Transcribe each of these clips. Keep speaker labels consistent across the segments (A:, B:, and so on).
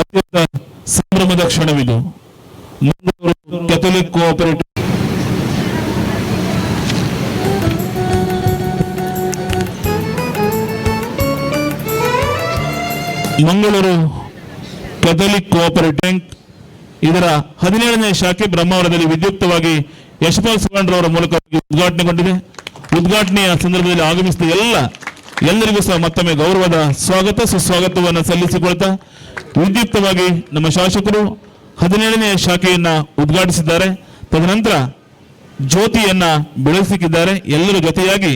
A: ಅತ್ಯಂತ ಸಂಭ್ರಮದ ಕ್ಷಣವಿದು. Mangaluru catholic cooperative Mangaluru catholic cooperative bank ಇದರ ಹದಿನೇಳನೇ ಶಾಖೆ ಬ್ರಹ್ಮಾವರದಲ್ಲಿ ವಿದ್ಯುಕ್ತವಾಗಿ ಯಶಪಾಲ್ ಸುಗಂಡ್ರವರ ಮೂಲಕ ಉದ್ಘಾಟನೆಗೊಂಡಿದೆ. ಉದ್ಘಾಟನೆಯ ಸಂದರ್ಭದಲ್ಲಿ ಆಗಮಿಸಿದ ಎಲ್ಲ ಎಲ್ಲರಿಗೂ ಸಹ ಮತ್ತೊಮ್ಮೆ ಗೌರವದ ಸ್ವಾಗತ, ಸುಸ್ವಾಗತವನ್ನು ಸಲ್ಲಿಸಿಕೊಳ್ತಾ ವಿದ್ಯುಕ್ತವಾಗಿ ನಮ್ಮ ಶಾಸಕರು ಹದಿನೇಳನೇ ಶಾಖೆಯನ್ನ ಉದ್ಘಾಟಿಸಿದ್ದಾರೆ. ತದನಂತರ ಜ್ಯೋತಿಯನ್ನ ಬೆಳೆಸಿಕ್ಕಿದ್ದಾರೆ. ಎಲ್ಲರ ಜೊತೆಯಾಗಿ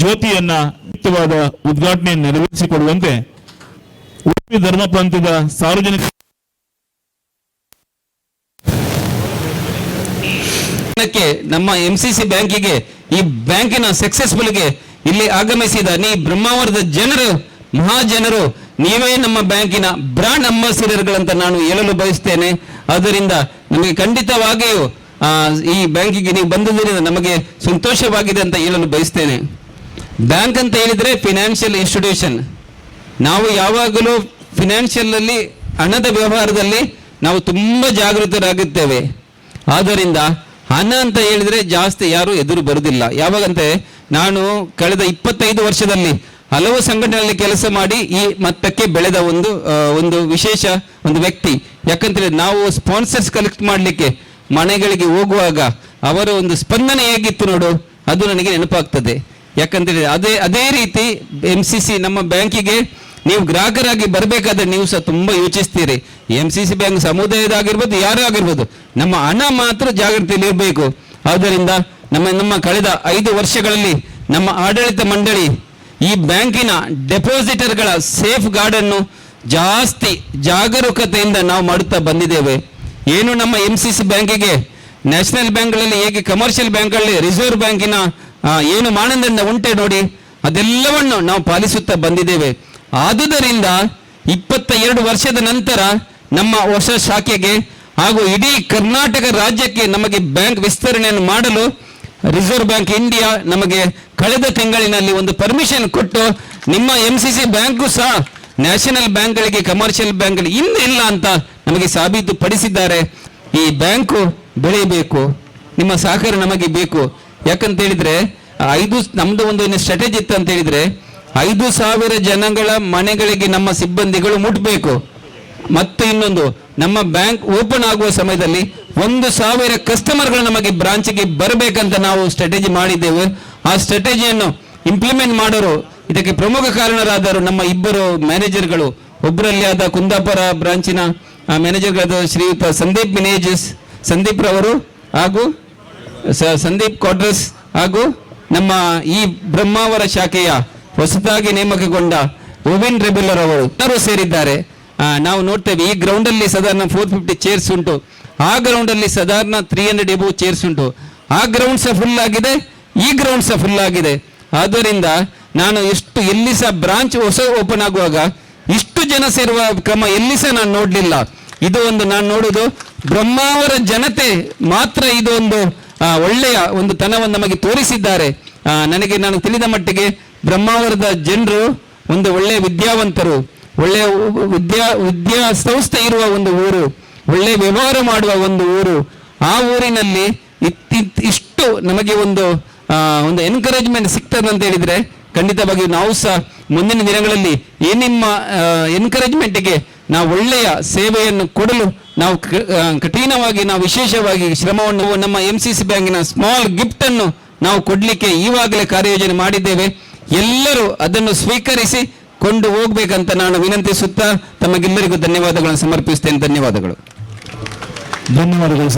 A: ಜ್ಯೋತಿಯನ್ನ ಯುಕ್ತವಾದ ಉದ್ಘಾಟನೆ ನೆರವೇರಿಸಿಕೊಡುವಂತೆ ಉಡುಪಿ ಧರ್ಮ ಪ್ರಾಂತ್ಯದ ಸಾರ್ವಜನಿಕ
B: ನಮ್ಮ ಎಂಸಿಸಿ ಬ್ಯಾಂಕಿಗೆ ಈ ಬ್ಯಾಂಕಿನ ಸಕ್ಸಸ್ಫುಲ್ಗೆ ಇಲ್ಲಿ ಆಗಮಿಸಿದ ನೀ ಬ್ರಹ್ಮಾವರದ ಜನರು, ಮಹಾಜನರು, ನೀವೇ ನಮ್ಮ ಬ್ಯಾಂಕಿನ ಬ್ರಾಂಡ್ ಅಂಬಾಸಿಡರ್ಗಳಂತ ನಾನು ಹೇಳಲು ಬಯಸ್ತೇನೆ. ಅದರಿಂದ ನಮಗೆ ಖಂಡಿತವಾಗಿಯೂ ಈ ಬ್ಯಾಂಕಿಗೆ ನೀವು ಬಂದಿದ್ದರಿಂದ ನಮಗೆ ಸಂತೋಷವಾಗಿದೆ ಅಂತ ಹೇಳಲು ಬಯಸ್ತೇನೆ. ಬ್ಯಾಂಕ್ ಅಂತ ಹೇಳಿದ್ರೆ ಫಿನಾನ್ಷಿಯಲ್ ಇನ್ಸ್ಟಿಟ್ಯೂಷನ್. ನಾವು ಯಾವಾಗಲೂ ಫಿನಾನ್ಷಿಯಲ್ ಹಣದ ವ್ಯವಹಾರದಲ್ಲಿ ನಾವು ತುಂಬಾ ಜಾಗೃತರಾಗುತ್ತೇವೆ. ಆದ್ದರಿಂದ ಹಣ ಅಂತ ಹೇಳಿದ್ರೆ ಜಾಸ್ತಿ ಯಾರು ಎದುರು ಬರುವುದಿಲ್ಲ ಯಾವಾಗಂತೆ ನಾನು ಕಳೆದ ಇಪ್ಪತ್ತೈದು ವರ್ಷದಲ್ಲಿ ಹಲವು ಸಂಘಟನೆಯಲ್ಲಿ ಕೆಲಸ ಮಾಡಿ ಈ ಮಟ್ಟಕ್ಕೆ ಬೆಳೆದ ಒಂದು ಒಂದು ವಿಶೇಷ ಒಂದು ವ್ಯಕ್ತಿ. ಯಾಕಂತೇಳಿ ನಾವು ಸ್ಪಾನ್ಸರ್ಸ್ ಕಲೆಕ್ಟ್ ಮಾಡಲಿಕ್ಕೆ ಮನೆಗಳಿಗೆ ಹೋಗುವಾಗ ಅವರ ಒಂದು ಸ್ಪಂದನೆ ಹೇಗಿತ್ತು ನೋಡು, ಅದು ನನಗೆ ನೆನಪಾಗ್ತದೆ. ಯಾಕಂತೇಳಿ ಅದೇ ಅದೇ ರೀತಿ ಎಂ ನಮ್ಮ ಬ್ಯಾಂಕಿಗೆ ನೀವು ಗ್ರಾಹಕರಾಗಿ ಬರಬೇಕಾದ್ರೆ ನೀವು ಸಹ ತುಂಬಾ ಯೋಚಿಸ್ತೀರಿ. ಎಂ ಸಿ ಸಿ ಬ್ಯಾಂಕ್ ಸಮುದಾಯದಾಗಿರ್ಬೋದು, ಯಾರೇ ಆಗಿರ್ಬೋದು, ನಮ್ಮ ಹಣ ಮಾತ್ರ ಜಾಗೃತಿಯಲ್ಲಿ ಇರಬೇಕು. ಆದ್ದರಿಂದ ನಮ್ಮ ನಮ್ಮ ಕಳೆದ ಐದು ವರ್ಷಗಳಲ್ಲಿ ನಮ್ಮ ಆಡಳಿತ ಮಂಡಳಿ ಈ ಬ್ಯಾಂಕಿನ ಡೆಪಾಸಿಟರ್ಗಳ ಸೇಫ್ ಗಾರ್ಡನ್ನು ಜಾಸ್ತಿ ಜಾಗರೂಕತೆಯಿಂದ ನಾವು ಮಾಡುತ್ತಾ ಬಂದಿದ್ದೇವೆ. ಏನು ನಮ್ಮ ಎಂ ಸಿ ಸಿ ಬ್ಯಾಂಕಿಗೆ, ನ್ಯಾಷನಲ್ ಬ್ಯಾಂಕ್ಗಳಲ್ಲಿ ಹೇಗೆ ಕಮರ್ಷಿಯಲ್ ಬ್ಯಾಂಕ್ಗಳಲ್ಲಿ ರಿಸರ್ವ್ ಬ್ಯಾಂಕಿನ ಏನು ಮಾನದಂಡ ಉಂಟೆ ನೋಡಿ, ಅದೆಲ್ಲವನ್ನು ನಾವು ಪಾಲಿಸುತ್ತಾ ಬಂದಿದ್ದೇವೆ. ಆದುದರಿಂದ ಇಪ್ಪತ್ತ ಎರಡು ವರ್ಷದ ನಂತರ ನಮ್ಮ ಹೊಸ ಶಾಖೆಗೆ ಹಾಗೂ ಇಡೀ ಕರ್ನಾಟಕ ರಾಜ್ಯಕ್ಕೆ ನಮಗೆ ಬ್ಯಾಂಕ್ ವಿಸ್ತರಣೆಯನ್ನು ಮಾಡಲು ರಿಸರ್ವ್ ಬ್ಯಾಂಕ್ ಇಂಡಿಯಾ ನಮಗೆ ಕಳೆದ ತಿಂಗಳಿನಲ್ಲಿ ಒಂದು ಪರ್ಮಿಷನ್ ಕೊಟ್ಟು ನಿಮ್ಮ ಎಂ ಸಿ ಸಿ ಬ್ಯಾಂಕು ಸಹ ನ್ಯಾಷನಲ್ ಬ್ಯಾಂಕ್ಗಳಿಗೆ ಕಮರ್ಷಿಯಲ್ ಬ್ಯಾಂಕ್ಗಳಿಗೆ ಇನ್ನೂ ಇಲ್ಲ ಅಂತ ನಮಗೆ ಸಾಬೀತುಪಡಿಸಿದ್ದಾರೆ. ಈ ಬ್ಯಾಂಕು ಬೆಳೆಯಬೇಕು, ನಿಮ್ಮ ಸಹಕಾರ ನಮಗೆ ಬೇಕು. ಯಾಕಂತ ಹೇಳಿದ್ರೆ ಐದು, ನಮ್ದು ಒಂದು ಸ್ಟ್ರಾಟಜಿ ಇತ್ತು ಅಂತ ಹೇಳಿದ್ರೆ ಐದು ಸಾವಿರ ಜನಗಳ ಮನೆಗಳಿಗೆ ನಮ್ಮ ಸಿಬ್ಬಂದಿಗಳು ಮುಟ್ಟಬೇಕು ಮತ್ತು ಇನ್ನೊಂದು, ನಮ್ಮ ಬ್ಯಾಂಕ್ ಓಪನ್ ಆಗುವ ಸಮಯದಲ್ಲಿ ಒಂದು ಸಾವಿರ ಕಸ್ಟಮರ್ಗಳು ನಮಗೆ ಬ್ರಾಂಚ್ಗೆ ಬರಬೇಕಂತ ನಾವು ಸ್ಟ್ರಾಟಜಿ ಮಾಡಿದ್ದೇವೆ. ಆ ಸ್ಟ್ರಾಟಜಿಯನ್ನು ಇಂಪ್ಲಿಮೆಂಟ್ ಮಾಡೋರು, ಇದಕ್ಕೆ ಪ್ರಮುಖ ಕಾರಣರಾದರು ನಮ್ಮ ಇಬ್ಬರು ಮ್ಯಾನೇಜರ್ಗಳು ಒಬ್ಬರಲ್ಲಿ ಆದ ಕುಂದಾಪುರ ಬ್ರಾಂಚಿನ ಮ್ಯಾನೇಜರ್ಗಳಾದ ಶ್ರೀಯುತ ಸಂದೀಪ್ ಮಿನೇಜಸ್ ಸಂದೀಪ್ ರವರು ಹಾಗೂ ಸಂದೀಪ್ ಕ್ವಾರ್ಟರ್ಸ್ ಹಾಗೂ ನಮ್ಮ ಈ ಬ್ರಹ್ಮಾವರ ಶಾಖೆಯ ಹೊಸದಾಗಿ ನೇಮಕಗೊಂಡ ಓವಿನ್ ರೆಬೆಲ್ಲರ್ ಅವರು ಎಲ್ಲರೂ ಸೇರಿದ್ದಾರೆ. ನಾವು ನೋಡ್ತೇವೆ, ಈ ಗ್ರೌಂಡ್ ಅಲ್ಲಿ ಸಾಧಾರಣ ಫೋರ್ ಫಿಫ್ಟಿ ಚೇರ್ಸ್ ಉಂಟು. ಆ ಗ್ರೌಂಡ್ ಅಲ್ಲಿ ಸಾಧಾರಣ ತ್ರೀ ಹಂಡ್ರೆಡ್ ಎಬೋ ಚೇರ್ಸ್ ಉಂಟು. ಆ ಗ್ರೌಂಡ್ ಸಹ ಫುಲ್ ಆಗಿದೆ, ಈ ಗ್ರೌಂಡ್ ಸಹ ಫುಲ್ ಆಗಿದೆ. ಆದ್ದರಿಂದ ನಾನು ಎಷ್ಟು, ಎಲ್ಲಿ ಸಹ ಬ್ರಾಂಚ್ ಹೊಸ ಓಪನ್ ಆಗುವಾಗ ಇಷ್ಟು ಜನ ಸೇರುವ ಕ್ರಮ ಎಲ್ಲಿ ಸಹ ನಾನು ನೋಡಲಿಲ್ಲ. ಇದು ಒಂದು ನಾನು ನೋಡುದು ಬ್ರಹ್ಮಾವರ ಜನತೆ ಮಾತ್ರ ಇದು ಒಂದು ಒಳ್ಳೆಯ ಒಂದು ತನವನ್ನು ನಮಗೆ ತೋರಿಸಿದ್ದಾರೆ. ನನಗೆ, ನಾನು ತಿಳಿದ ಮಟ್ಟಿಗೆ ಬ್ರಹ್ಮಾವರದ ಜನರು ಒಂದು ಒಳ್ಳೆಯ ವಿದ್ಯಾವಂತರು ಒಳ್ಳೆಯ ವಿದ್ಯಾ ವಿದ್ಯಾ ಸಂಸ್ಥೆ ಇರುವ ಒಂದು ಊರು ಒಳ್ಳೆಯ ವ್ಯವಹಾರ ಮಾಡುವ ಒಂದು ಊರು. ಆ ಊರಿನಲ್ಲಿ ಇತ್- ಇತ್- ಇಷ್ಟು ನಮಗೆ ಒಂದು ಒಂದು ಎನ್ಕರೇಜ್ಮೆಂಟ್ ಸಿಗ್ತದೆ ಅಂತ ಹೇಳಿದ್ರೆ ಖಂಡಿತವಾಗಿ ನಾವು ಸಹ ಮುಂದಿನ ದಿನಗಳಲ್ಲಿ ಏನಿಮ್ಮ ನಿಮ್ಮ ಎನ್ಕರೇಜ್ಮೆಂಟ್ಗೆ ನಾವು ಒಳ್ಳೆಯ ಸೇವೆಯನ್ನು ಕೊಡಲು ನಾವು ಕಠಿಣವಾಗಿ ನಾವು ವಿಶೇಷವಾಗಿ ಶ್ರಮವನ್ನು ನಮ್ಮ ಎಂ ಸಿ ಸಿ ಬ್ಯಾಂಕಿನ ಸ್ಮಾಲ್ ಗಿಫ್ಟ್ ಅನ್ನು ನಾವು ಕೊಡಲಿಕ್ಕೆ ಈವಾಗಲೇ ಕಾರ್ಯಯೋಜನೆ ಮಾಡಿದ್ದೇವೆ. ಎಲ್ಲರೂ ಅದನ್ನು ಸ್ವೀಕರಿಸಿ ಕೊಂಡು ಹೋಗ್ಬೇಕಂತ ನಾನು ವಿನಂತಿಸುತ್ತಾ ತಮಗೆಲ್ಲರಿಗೂ ಧನ್ಯವಾದಗಳನ್ನು ಸಮರ್ಪಿಸುತ್ತೇನೆ ಧನ್ಯವಾದಗಳು.
A: ಧನ್ಯವಾದಗಳು.